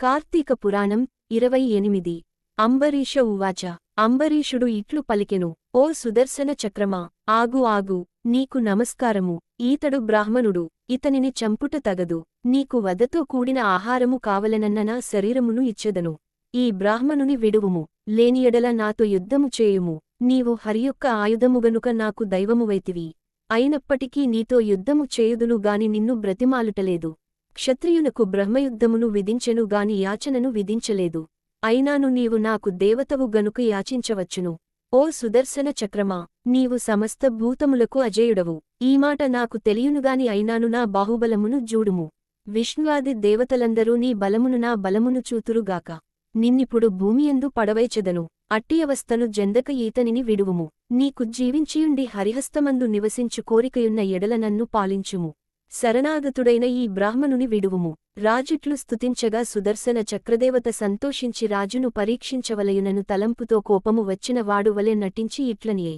కార్తీక పురాణం ఇరవై ఎనిమిది. అంబరీష ఉవాచ. అంబరీషుడు ఇట్లు పలికెను ఓ సుదర్శన చక్రమా ఆగు ఆగు నీకు నమస్కారము. ఈతడు బ్రాహ్మణుడు ఇతనిని చంపుట తగదు. నీకు వదతో కూడిన ఆహారము కావలనన్న నా శరీరమును ఇచ్చెదను. ఈ బ్రాహ్మణుని విడువుము. లేనియడల నాతో యుద్ధము చేయుము. నీవు హరియొక్క ఆయుధము గనుక నాకు దైవమువైతివి అయినప్పటికీ నీతో యుద్ధము చేయుదును గాని నిన్ను బ్రతిమాలుటలేదు. క్షత్రియునకు బ్రహ్మయుద్ధమును విధించెను గాని యాచనను విధించలేదు. అయినాను నీవు నాకు దేవతవు గనుక యాచించవచ్చును. ఓ సుదర్శన చక్రమా నీవు సమస్త భూతములకు అజేయుడవు. ఈ మాట నాకు తెలియనుగాని అయినాను నా బాహుబలమును జూడుము. విష్ణువాది దేవతలందరూ నీ బలమును నా బలమును చూతురుగాక నిన్నిప్పుడు భూమియందు పడవైచెదను అట్టియవస్థను జందక ఈతనిని విడువుము. నీకు జీవించియుండి హరిహస్తమందు నివసించు కోరికయున్న ఎడల నన్ను పాలించుము. శరణాగతుడైన ఈ బ్రాహ్మణుని విడువుము. రాజుట్లు స్తుతించగా సుదర్శన చక్రదేవత సంతోషించి రాజును పరీక్షించవలయునను తలంపుతో కోపము వచ్చిన వాడువలె నటించి ఇట్లనియే.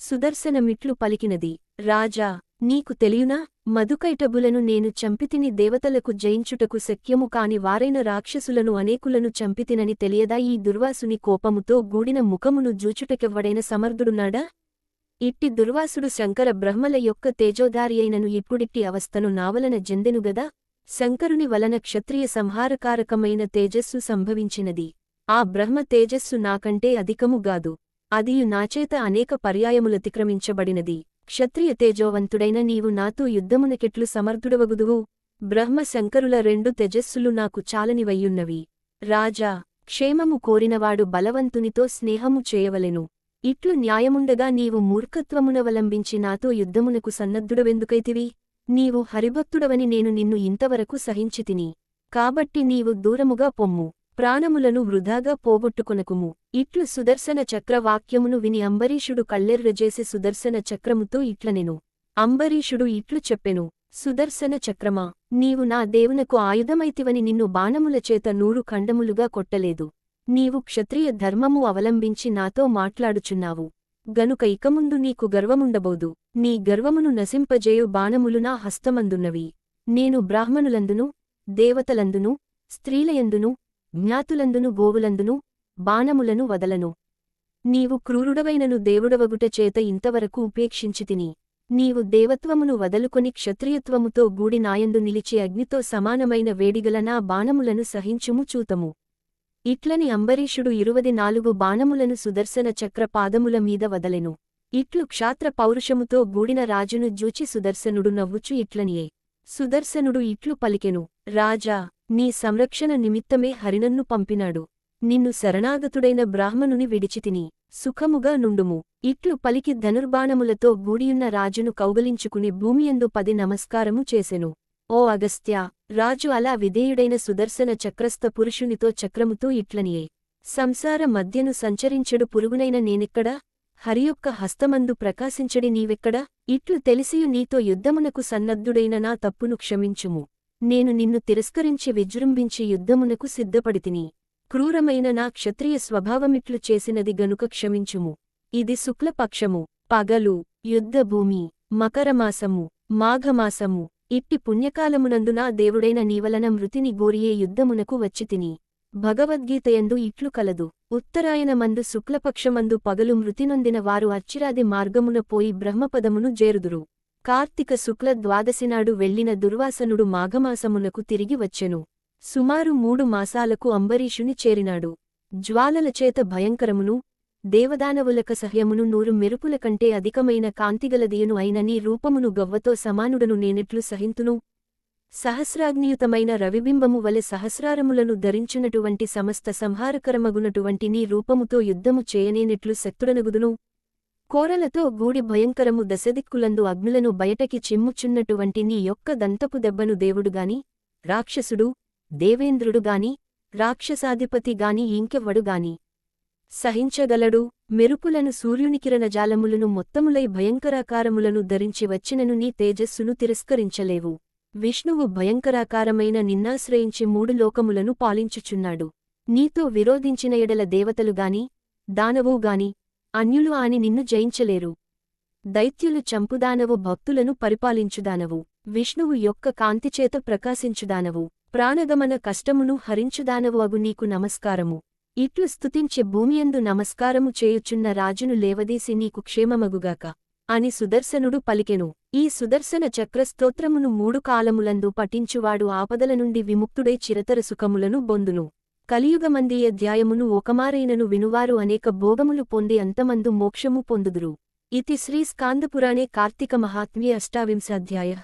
సుదర్శనమిట్లు పలికినది రాజా నీకు తెలియునా? మధుకైటబులను నేను చంపితిని దేవతలకు జయించుటకు శక్యము కాని వారైన రాక్షసులను అనేకులను చంపితినని తెలియదా? ఈ దుర్వాసుని కోపముతో గూడిన ముఖమును జూచుటకెవ్వడైన సమర్థుడున్నాడా? ఇట్టి దుర్వాసుడు శంకర బ్రహ్మల యొక్క తేజోధారియైనను ఇప్పుడిట్టి అవస్థను నావలన జెందెనుగదా? శంకరుని వలన క్షత్రియ సంహారకారకమైన తేజస్సు సంభవించినది. ఆ బ్రహ్మ తేజస్సు నాకంటే అధికముగాదు అదియు నాచేత అనేక పర్యాయములతిక్రమించబడినది క్షత్రియ తేజోవంతుడైన నీవు నాతో యుద్ధమునకెట్లు సమర్థుడవగుదువు? బ్రహ్మ శంకరుల రెండు తేజస్సులు నాకు చాలనివయ్యున్నవి. రాజా క్షేమము కోరినవాడు బలవంతునితో స్నేహము చేయవలెను. ఇట్లు న్యాయముండగా నీవు మూర్ఖత్వమునవలంబించి నాతో యుద్ధమునకు సన్నద్ధుడవెందుకైతివి? నీవు హరిభక్తుడవని నేను నిన్ను ఇంతవరకు సహించితిని. కాబట్టి నీవు దూరముగా పొమ్ము ప్రాణములను వృధాగా పోగొట్టుకొనకుము. ఇట్లు సుదర్శన చక్రవాక్యమును విని అంబరీషుడు కళ్ళెర్రజేసి సుదర్శన చక్రముతో ఇట్లనెను. అంబరీషుడు ఇట్లు చెప్పెను సుదర్శన చక్రమా నీవు నా దేవునకు ఆయుధమైతివని నిన్ను బాణముల చేత నూరు ఖండములుగా కొట్టలేదు. నీవు క్షత్రియ ధర్మము అవలంబించి నాతో మాట్లాడుచున్నావు. గనుక ఇకముందు నీకు గర్వముండబోదు. నీ గర్వమును నశింపజేయు బాణములు నా హస్తమందున్నవి. నేను బ్రాహ్మణులందును దేవతలందును స్త్రీలయందును జ్ఞాతులందును గోవులందును బాణములను వదలను. నీవు క్రూరుడవైనను దేవుడవగుట చేత ఇంతవరకు ఉపేక్షించితిని నీవు దేవత్వమును వదలుకొని క్షత్రియత్వముతో గూడి నాయందు నిలిచి అగ్నితో సమానమైన వేడిగల నా బాణములను సహించుము చూతము. ఇట్లని అంబరీషుడు ఇరువది నాలుగు బాణములను సుదర్శన చక్ర పాదముల మీద వదలెను. ఇట్లు క్షాత్ర పౌరుషముతో గూడిన రాజును జూచి సుదర్శనుడు నవ్వుచు ఇట్లనియే. సుదర్శనుడు ఇట్లు పలికెను రాజా నీ సంరక్షణ నిమిత్తమే హరినన్ను పంపినాడు. నిన్ను శరణాగతుడైన బ్రాహ్మణుని విడిచితిని సుఖముగా నుండుము ఇట్లు పలికి ధనుర్బాణములతో గూడియున్న రాజును కౌగలించుకుని భూమియందు పది నమస్కారము చేసెను. ఓ అగస్త్య రాజు అలా విధేయుడైన సుదర్శన చక్రస్థ పురుషునితో చక్రముతూ ఇట్లనియే సంసార మధ్యను సంచరించెడు పురుగునైన నేనెక్కడా? హరియొక్క హస్తమందు ప్రకాశించడి నీవెక్కడా? ఇట్లు తెలిసియు నీతో యుద్ధమునకు సన్నద్ధుడైన నా తప్పును క్షమించుము. నేను నిన్ను తిరస్కరించి విజృంభించి యుద్ధమునకు సిద్ధపడితిని. క్రూరమైన నా క్షత్రియ స్వభావమిట్లు చేసినది గనుక క్షమించుము. ఇది శుక్లపక్షము పగలు యుద్ధభూమి మకరమాసము మాఘమాసము ఇట్టి పుణ్యకాలమునందున దేవుడైన నీవలన మృతిని గోరియే యుద్ధమునకు వచ్చితిని భగవద్గీతయందు ఇట్లు కలదు. ఉత్తరాయణమందు శుక్లపక్షమందు పగలు మృతినొందిన వారు అచ్చిరాది మార్గమున పోయి బ్రహ్మపదమును జేరుదురు. కార్తీక శుక్ల ద్వాదశినాడు వెళ్ళిన దుర్వాసనుడు మాఘమాసమునకు తిరిగి వచ్చెను. సుమారు మూడు మాసాలకు అంబరీషుని చేరినాడు. జ్వాలలచేత భయంకరమును దేవదానవులక సహ్యమును నూరు మెరుపుల కంటే అధికమైన కాంతిగలదియను అయినని రూపమును గవ్వతో సమానుడను నేనెట్లు సహింతును. సహస్రాగ్నియుతమైన రవిబింబము వలె సహస్రారములను ధరించునటువంటి సమస్త సంహారకరమగునటువంటి నీ రూపముతో యుద్ధము చేయనేనెట్లు శక్తుడనగుదును. కోరలతో గూడి భయంకరము దశదిక్కులందు అగ్నులను బయటకి చిమ్ముచున్నటువంటి నీ యొక్క దంతపు దెబ్బను దేవుడుగాని రాక్షసుడు దేవేంద్రుడుగాని రాక్షసాధిపతిగాని ఇంకెవ్వడుగాని సహించగలడు. మెరుపులను సూర్యునికిరణజాలములను మొత్తములై భయంకరాకారములను ధరించి వచ్చినను నీ తేజస్సును తిరస్కరించలేవు. విష్ణువు భయంకరాకారమైన నిన్నాశ్రయించి మూడు లోకములను పాలించుచున్నాడు. నీతో విరోధించిన ఎడల దేవతలుగాని దానవుగాని అన్యులు ఆని నిన్ను జయించలేరు. దైత్యులు చంపుదానవు భక్తులను పరిపాలించుదానవు. విష్ణువు యొక్క కాంతిచేత ప్రకాశించుదానవు. ప్రాణగమన కష్టమును హరించుదానవు అగు నీకు నమస్కారము. ఇట్లు స్థుతించే భూమియందు నమస్కారము చేయుచున్న రాజును లేవదీసి నీకు క్షేమమగుగాక. అని సుదర్శనుడు పలికెను. ఈ సుదర్శన చక్రస్తోత్రమును మూడు కాలములందు పఠించువాడు ఆపదల నుండి విముక్తుడై చిరతర సుఖములను బొందును. కలియుగమంది అధ్యాయమును ఒకమారైనను వినువారు అనేక భోగములు పొంది అంతమందు మోక్షము పొందుదురు. ఇతి శ్రీ స్కాందపురాణే కార్తీక మహాత్మ్యే అష్టావింశాధ్యాయ.